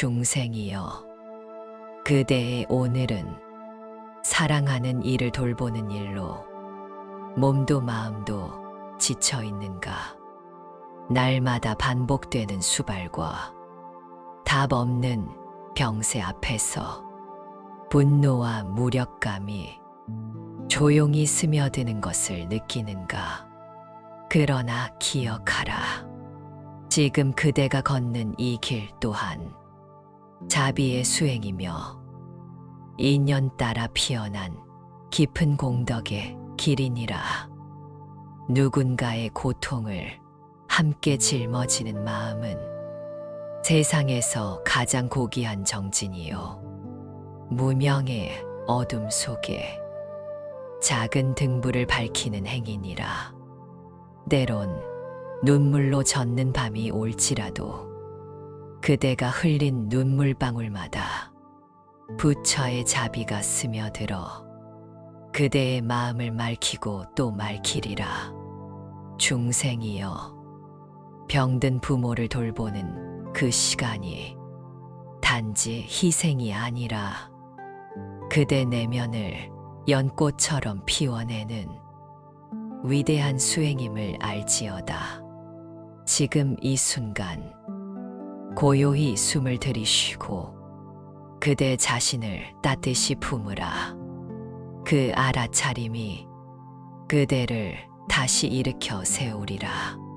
중생이여 그대의 오늘은 사랑하는 이를 돌보는 일로 몸도 마음도 지쳐 있는가? 날마다 반복되는 수발과 답 없는 병세 앞에서 분노와 무력감이 조용히 스며드는 것을 느끼는가? 그러나 기억하라. 지금 그대가 걷는 이 길 또한 자비의 수행이며 인연 따라 피어난 깊은 공덕의 길이니라. 누군가의 고통을 함께 짊어지는 마음은 세상에서 가장 고귀한 정진이요. 무명의 어둠 속에 작은 등불을 밝히는 행위니라. 때론 눈물로 젖는 밤이 올지라도 그대가 흘린 눈물방울마다 부처의 자비가 스며들어 그대의 마음을 맑히고 또 맑히리라. 중생이여, 병든 부모를 돌보는 그 시간이 단지 희생이 아니라 그대 내면을 연꽃처럼 피워내는 위대한 수행임을 알지어다. 지금 이 순간 고요히 숨을 들이쉬고 그대 자신을 따뜻이 품으라. 그 알아차림이 그대를 다시 일으켜 세우리라.